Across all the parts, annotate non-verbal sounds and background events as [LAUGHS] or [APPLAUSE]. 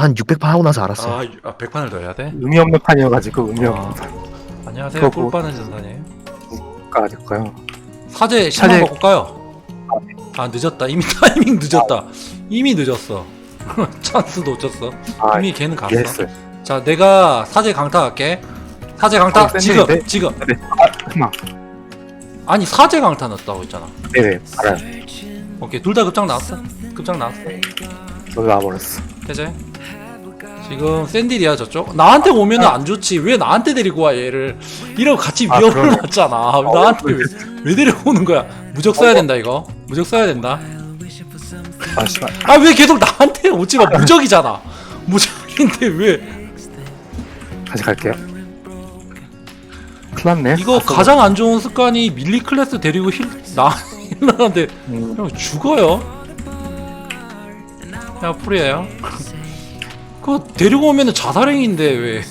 한 600판 하고 나서 알았어요. 아, 아 100판을 더 해야 돼? 의미 없는 판이어가지고 의미 아. 없는 판. 안녕하세요. 그거 뭐- 꿀빠는 전사님. 가야 될까요? 사제 10만 사제- 먹고 가요. 아 늦었다. 이미 [LAUGHS] 타이밍 늦었다. 이미 늦었어. [LAUGHS] 찬스 놓쳤어. 아, 이미 걔는 갔어. 이해했어요. 자, 내가 사제 강타 갈게. 사제 강타 어, 지금 샌들인데? 지금. 네. 아, 그만. 아니 사제 강타 넣었다고 했잖아. 네네, 알아요. 오케이 둘 다 급장 나왔어. 급장 나왔어. 저도 나와버렸어. 해제. 지금 샌딜이야 저쪽. 나한테 오면은 안 좋지. 왜 나한테 데리고 와 얘를? 이러고 같이 아, 위협을 그러네. 받잖아. 왜 나한테 왜, 왜 데리고 오는 거야? 무적 써야 된다 이거. 무적 써야 된다. 아, 씨발. 아 왜 계속 나한테 오지 마. 무적이잖아. 무적인데 왜? 다시 갈게요. 큰일 났네. 이거 아, 가장 안 좋은 습관이 밀리 클래스 데리고 힐, 나 힐러한테 음, 형 죽어요. 야 풀이에요. 그거 데리고 오면은 자살행인데 왜?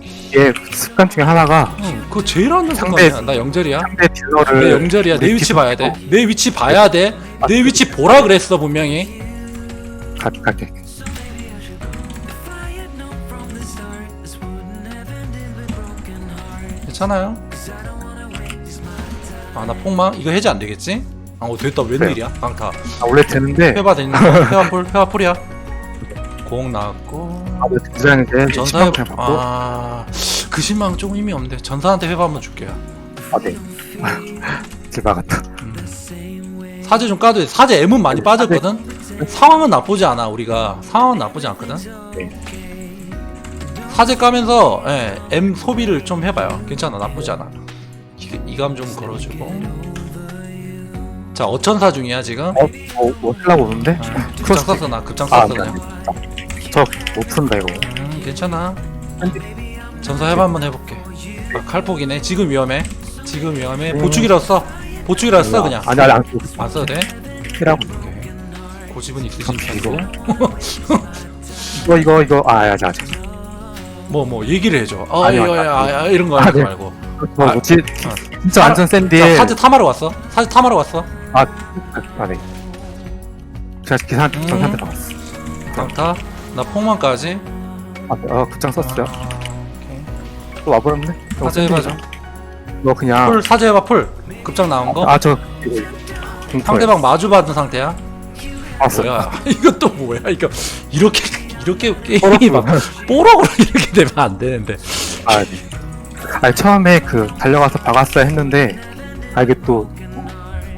이게 [LAUGHS] 습관 중에 하나가 응, 그거 제일 안 좋은 상대- 습관이야. 나 영절이야. 상대 딜러를 내 영절이야. 내 위치 봐야 돼. 내 위치 봐야 돼. 내 위치 보라 그랬어 분명히. 가, 갈게. 괜찮아요? 아 나 폭망 이거 해제 안 되겠지? 아 어, 됐다 웬일이야 강타 아, 원래 되는데 회바 되는 거 회바 풀 회바 풀이야 공 나왔고. 아, 디자인인데 전사에 전사에 받고. 아, 아그 실망 조금 의미 없는데 전사한테 회바 한번 줄게요. 아, 네. [LAUGHS] 길 막았다. 사제 좀 까도 돼. 사제 M은 많이 빠졌거든? 상황은 나쁘지 않아 우리가. 상황은 나쁘지 않거든? 네. 사제 까면서 예, M 소비를 좀 해봐요. 괜찮아 나쁘지 않아. 이- 이감 좀 걸어주고 자 어천사 중이야 지금 어, 뭐, 뭐 하려고 오는데? 아, 급장 썼어 나 급장 아, 썼어 네. 그냥 저못 푼다, 이거. 음 괜찮아 전사 해봐 한번 해볼게 아, 칼폭이네 지금 위험해 지금 위험해 음. 보충이라도 써 보충이라도 써 그냥 아니, 아니, 안 쓰고. 안 써도 돼? 오케이. 고집은 있으신 오케이, 편이고 [LAUGHS] 이거, 이거, 이거. 아, 아직, 아직. 뭐 뭐 얘기를 해줘 아 아니요. 아, 아, 이런 거 아, 하지 네. 말고 뭐, 아, 뭐지? 아. 진짜 완전. 자 사제 탐하러 왔어 사제 탐하러 왔어 아, 아, 네. 제가 계산, 음. 전사한테 받았어. 강타 나 폭망까지 아, 아, 급장 썼어요. 아, 오케이. 또 와버렸네. 이거 사제 해봐줘 이거 그냥. 풀 사제 해봐 풀 급장 나온 거 아, 저. 이거, 공포예요. 상대방 마주 받은 상태야 왔어요. 뭐야 [LAUGHS] 이것도 뭐야 이거 이렇게 이렇게 게임이 막 뽀록으로 이렇게 되면 안 되는데 아, 네. 아니, 처음에 그, 달려가서 박았어야 했는데, 아, 이게 또,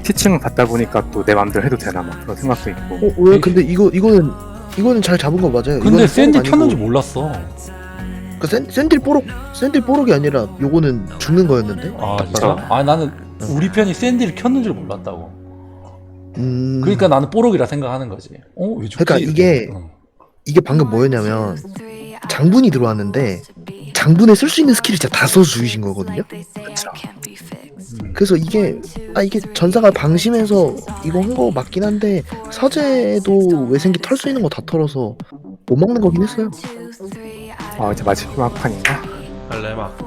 티칭 받다 보니까 또내 맘대로 해도 되나, 막 그런 생각도 있고. 어, 왜 근데 이거 이거는 이거는 잘 잡은 거 맞아요. 근데 이거는 샌디 뽀록 켰는 줄 아니고- 몰랐어 그 샌, 샌딜 뽀록 샌딜 뽀록이 아니라 요거는 죽는 거였는데. 아딱 진짜? 아 나는 우리 편이 샌디를 켰는 줄 몰랐다고 음. 그러니까 나는 뽀록이라 생각하는 거지 어? 왜 죽지? 그러니까 이게- 응. 이게 방금 뭐였냐면 장분이 들어왔는데 장분에 쓸 수 있는 스킬을 진짜 다 죽이신 거거든요. 음. 그래서 이게 아 이게 전사가 방심해서 이거 한 거 맞긴 한데 사제도 외생기 털 수 있는 거 다 털어서 못 막는 거긴 했어요. 아, 이제 마지막 판인가? 막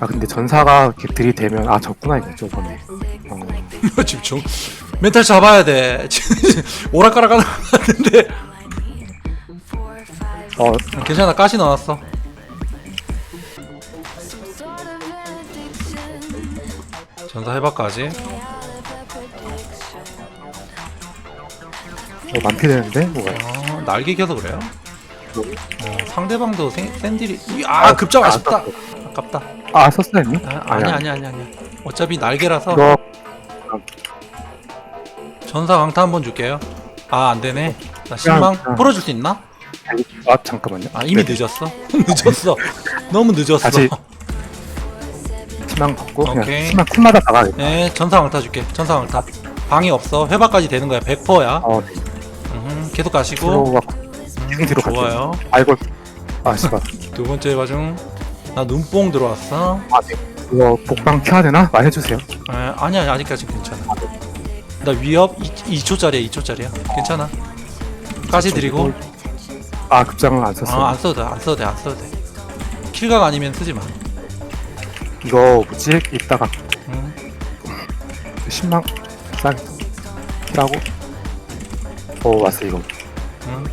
아, 근데 전사가 이렇게 들이대면, 아, 졌구나, 이거 저번에. 어, [LAUGHS] 집중 멘탈 잡아야 돼 [LAUGHS] 오락가락 하는 것 같은데 어, 괜찮아 가시 넣었어 전사 해박까지 뭐 많게 되는데? 뭐가. 어, 날개 켜서 그래요? 뭐? 어, 상대방도 생, 샌들이 이- 아 급장 아쉽다 아깝다 아, 썼어야 했니? 아, 아니 아니 아니 아니 어차피 날개라서 이거, 전사 강타 한번 줄게요 아 안되네 나 실망 그냥- 풀어줄 수 있나? 아, 잠깐만요. 아 이미 네, 늦었어? [LAUGHS] 늦었어. 너무 늦었어. 다시 희망 받고, 그냥 오케이. 희망 쿨마다 나가야겠다. 네 전사 강타 줄게. 전사 강타. 방이 없어. 회박까지 되는 거야. 100%야. 어, 네. 음, 계속 가시고. 들어가, 음, 뒤로. 좋아요. 아이고, 아, 씨발. [LAUGHS] 두 번째 과정 나 눈뽕 들어왔어. 아, 네. 이거 복방 켜야 되나? 말해주세요. 에, 아니야 아직까지 괜찮아. 나 위협 2, 2초짜리야 2초짜리야. 괜찮아. 까지 드리고 아, 급장은 안 썼어. 아, 안 써도 돼, 안 써도 돼, 안 써도 돼. 킬각 아니면 쓰지 마. 이거 뭐지? 이따가. 응. 10만 싸게 라고? 어 왔어 이거. 응.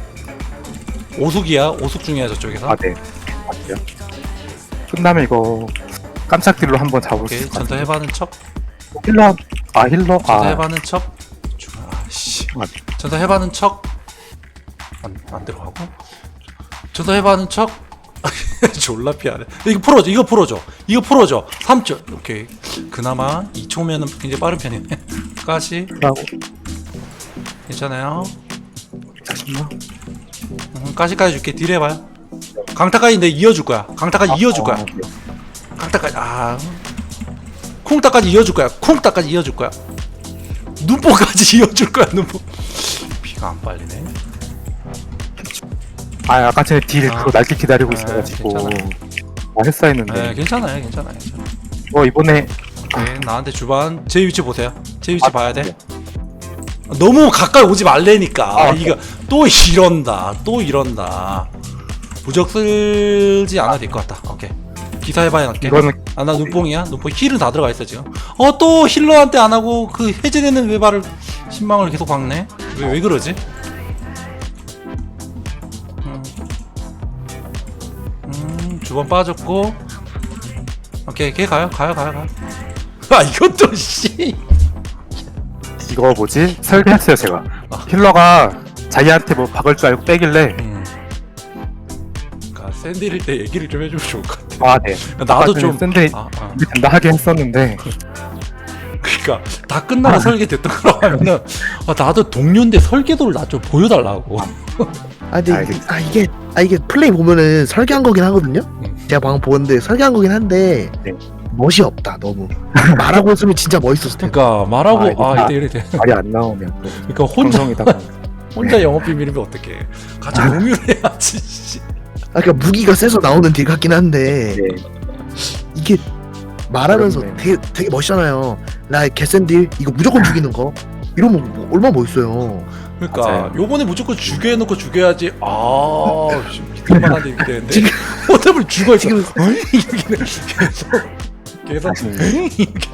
오숙이야? 오숙 중이야 저쪽에서? 아 네. 맞아요 끝나면 이거 깜짝 딜로 한번 잡을 수 오케이 있을 것 전투 같아요 해바는 척? 힐러 아 힐러? 전투 아. 척? 아씨. 아, 전투 해바는 척 안, 안 들어가고? 전투 해바는 척? [LAUGHS] 졸라 피하네. 이거 풀어줘 이거 풀어줘 이거 풀어줘. 3초. 오케이. 그나마 2초면은 굉장히 빠른 편이네 [LAUGHS] 까시. 라고 괜찮아요. 자신나 음, 까시까지 줄게. 딜 해봐요. 강타까지 내 이어줄 거야. 강타까지 이어줄 거야. 아, 네. 강타까지 아. 쿵따까지 이어줄 거야. 쿵따까지 이어줄 거야. 눈보까지 [LAUGHS] 이어줄 거야 눈보 피가 안 빨리네 아 아까 전에 딜 아. 그거 날개 기다리고 아, 있어가지고. 괜찮아요. 아 했어 했는데. 네 괜찮아요 괜찮아요 괜찮아요. 어 이번에 네, 나한테 주반 제 위치 보세요. 제 위치 아, 봐야 돼. 네. 너무 가까이 오지 말래니까. 아, 이거 또 이런다 또 이런다. 부적 쓸지 않아도 될 것 같다. 오케이. 기사 해봐야 할게. 이거는 아 나 눈뽕이야? 눈뽕. 힐은 다 들어가 있어 지금. 어 또 힐러한테 안 하고 그 해제되는 외발을 신망을 계속 박네? 왜, 왜 그러지 음. 음 주번 빠졌고 오케이 걔 가요 가요 가요 가요 [LAUGHS] 아 이것도 씨 이거 뭐지 설계했어요 제가 아. 힐러가 자기한테 뭐 박을 줄 알고 빼길래 음. 그러니까 샌디릴 때 얘기를 좀 해주면 좋을 것 같아 아네 나도 좀 샌들이 아, 아. 준비 된다 하긴 했었는데 그러니까 다 끝나고 설계 됐던 거라고 하면은 아, 나도 동료인데 설계도를 나 좀 보여달라고 [LAUGHS] 아 근데. 이, 아 이게 아 이게 플레이 보면은 설계한 거긴 하거든요. 음. 제가 방금 보는데 설계한 거긴 한데 네. 멋이 없다 너무. 말하고 있으면 진짜 멋있었을 텐데. 그러니까 말하고 아, 이거 아, 다- 이래 이래 돼 말이 안 나오면 또 그러니까 혼자 방송이다가 [LAUGHS] 혼자 영업 비밀이면 어떡해 같이 공유를 해야지 씨. 아 그러니까 무기가 세서 나오는 딜 같긴 한데 네. 이게 말하면서 그렇네. 되게 되게 멋있잖아요. 나 개센 딜 이거 무조건 죽이는 거. 이러면 뭐, 얼마나 멋있어요. 그러니까 맞아요. 요번에 무조건 죽여 해놓고 죽여야지 아 믿을만한데 이렇게 되는데 [LAUGHS] 어차피 죽어 있어 지금-? 이렇게 계속 계속. 어이? 이렇게.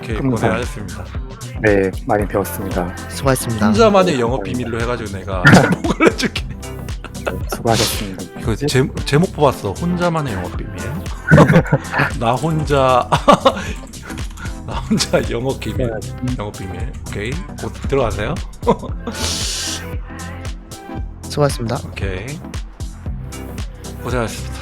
오케이. 고생하셨습니다 네 많이 배웠습니다 수고하셨습니다. 혼자만의 영업 비밀로 해가지고 내가 [LAUGHS] 목을 해줄게 네, 수고하셨습니다 이거 제, 제목 뽑았어 혼자만의 영업 비밀 [LAUGHS] 나 혼자 나 혼자 영업 비밀. 영업 비밀. 오케이. 곧 들어가세요. [LAUGHS] 수고하셨습니다. 오케이. 고생하셨습니다